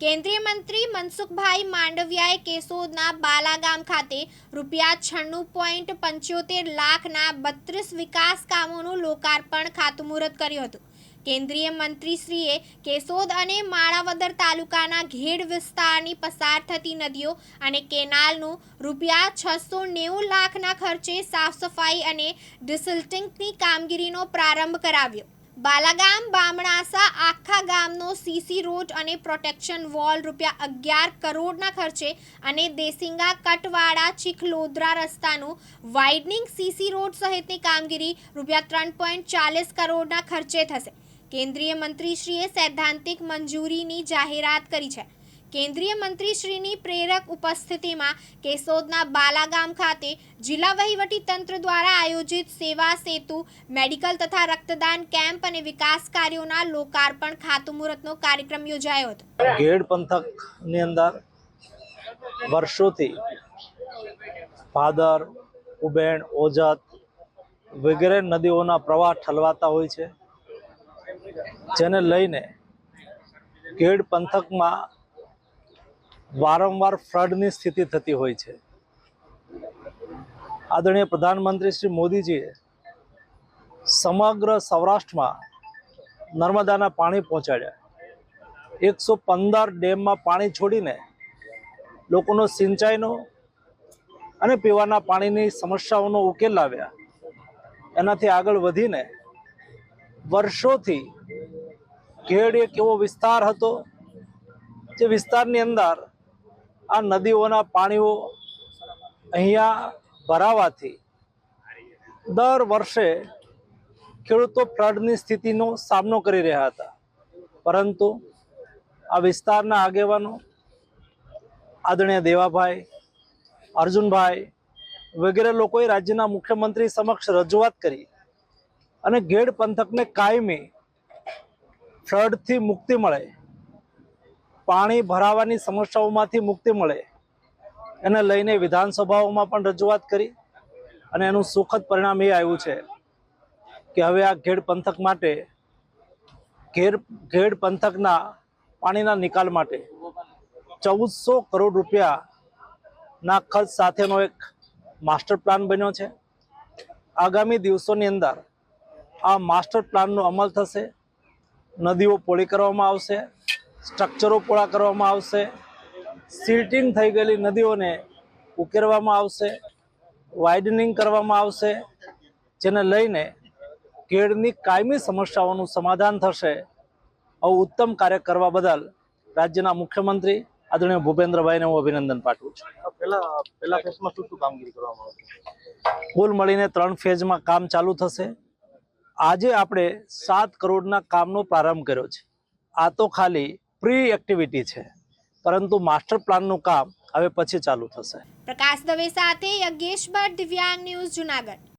કેન્દ્રીય મંત્રી મનસુખભાઈ માંડવિયાએ કેશોદના બાલાગામ ખાતે રૂપિયા છન્નું પોઈન્ટ પંચોતેર લાખના બત્રીસ વિકાસ કામોનું લોકાર્પણ ખાતમુહૂર્ત કર્યું હતું. કેન્દ્રીય મંત્રીશ્રીએ કેશોદ અને માણાવદર તાલુકાના ઘેડ વિસ્તારની પસાર થતી નદીઓ અને કેનાલનું રૂપિયા છસો નેવું લાખના ખર્ચે સાફ સફાઈ અને ડિસિલ્ટિંગની કામગીરીનો પ્રારંભ કરાવ્યો. બાલાગામ, બામણાસા, આખા ગામનો સીસી રોડ અને પ્રોટેક્શન વોલ રૂપિયા અગિયાર કરોડના ખર્ચે અને દેસિંગા કટવાડા ચીખલોદરા રસ્તાનું વાઇડનિંગ સીસી રોડ સહિતની કામગીરી રૂપિયા ત્રણ પોઈન્ટ ચાલીસ કરોડના ખર્ચે થશે. કેન્દ્રીય મંત્રીશ્રીએ સૈદ્ધાંતિક મંજૂરીની જાહેરાત કરી છે. કેન્દ્રીય મંત્રીશ્રીની પ્રેરક ઉપસ્થિતિમાં કેશોદના બાલાગામ ખાતે જિલ્લા વહીવટી તંત્ર દ્વારા આયોજિત સેવા સેતુ, મેડિકલ તથા રક્તદાન કેમ્પ અને વિકાસ કાર્યોના લોકાર્પણ ખાતમુહૂર્તનો કાર્યક્રમ યોજાયો હતો. ઘેડ પંથકની અંદર વર્ષોથી ભાદર, ઉબેણ, ઓજત વગેરે નદીઓના પ્રવાહ ઠલવાતા હોય છે. જેને લઈને ઘેડ પંથકમાં વારંવાર ફ્લડની સ્થિતિ થતી હોય છે. આદરણીય પ્રધાનમંત્રી શ્રી મોદીજીએ સમગ્ર સૌરાષ્ટ્રમાં નર્મદાના પાણી પહોંચાડ્યા. એકસો પંદર ડેમમાં પાણી છોડીને લોકોનો સિંચાઈનો અને પીવાના પાણીની સમસ્યાઓનો ઉકેલ લાવ્યા. એનાથી આગળ વધીને વર્ષોથી ઘેડ એક એવો વિસ્તાર હતો, જે વિસ્તારની અંદર આ નદીઓના પાણીઓ અહીંયા ભરાવાથી દર વર્ષે ખેડૂતો ફ્લડની સ્થિતિનો સામનો કરી રહ્યા હતા. પરંતુ આ વિસ્તારના આગેવાનો આદરણીય દેવાભાઈ, અર્જુનભાઈ વગેરે લોકોએ રાજ્યના મુખ્યમંત્રી સમક્ષ રજૂઆત કરી અને ઘેડ પંથકને કાયમી ફ્લડથી મુક્તિ મળે પાણી ભરાવાની સમસ્યાઓમાંથી મુક્તિ મળે એને લઈને વિધાનસભાઓમાં પણ રજૂઆત કરી અને એનું સુખદ પરિણામ એ આવ્યું છે કે હવે આ ઘેડ પંથક માટે, ઘેર, ઘેડ પંથકના પાણીના નિકાલ માટે ચૌદસો કરોડ રૂપિયાના ખર્ચ સાથેનો એક માસ્ટર પ્લાન બન્યો છે. આગામી દિવસોની અંદર આ માસ્ટર પ્લાનનો અમલ થશે, નદીઓ પોળી કરવામાં આવશે સ્ટ્રક્ચરો પોળા કરવામાં આવશે. સિલ્ટિંગ થઈ ગયેલી નદીઓને ઉકેરવામાં આવશે. વાઇડનિંગ કરવામાં આવશે. જેને લઈને કેળની કાયમી સમસ્યાઓનું સમાધાન થશે. આવું ઉત્તમ કાર્ય કરવા બદલ રાજ્યના મુખ્યમંત્રી આદરણીય ભૂપેન્દ્રભાઈને હું અભિનંદન પાઠવું છું. પહેલા પહેલા ફેઝમાં શું શું કામગીરી કરવામાં આવશે? કુલ મળીને ત્રણ ફેઝમાં કામ ચાલુ થશે. આજે આપણે સાત કરોડના કામનો પ્રારંભ કર્યો છે. આ તો ખાલી પ્રી એક્ટિવિટી છે. પરંતુ માસ્ટર પ્લાનનું કામ હવે પછી ચાલુ થશે. પ્રકાશ દવે સાથે યજ્ઞેશ ભટ્ટ દિવ્યાંગ ન્યૂઝ જુનાગઢ.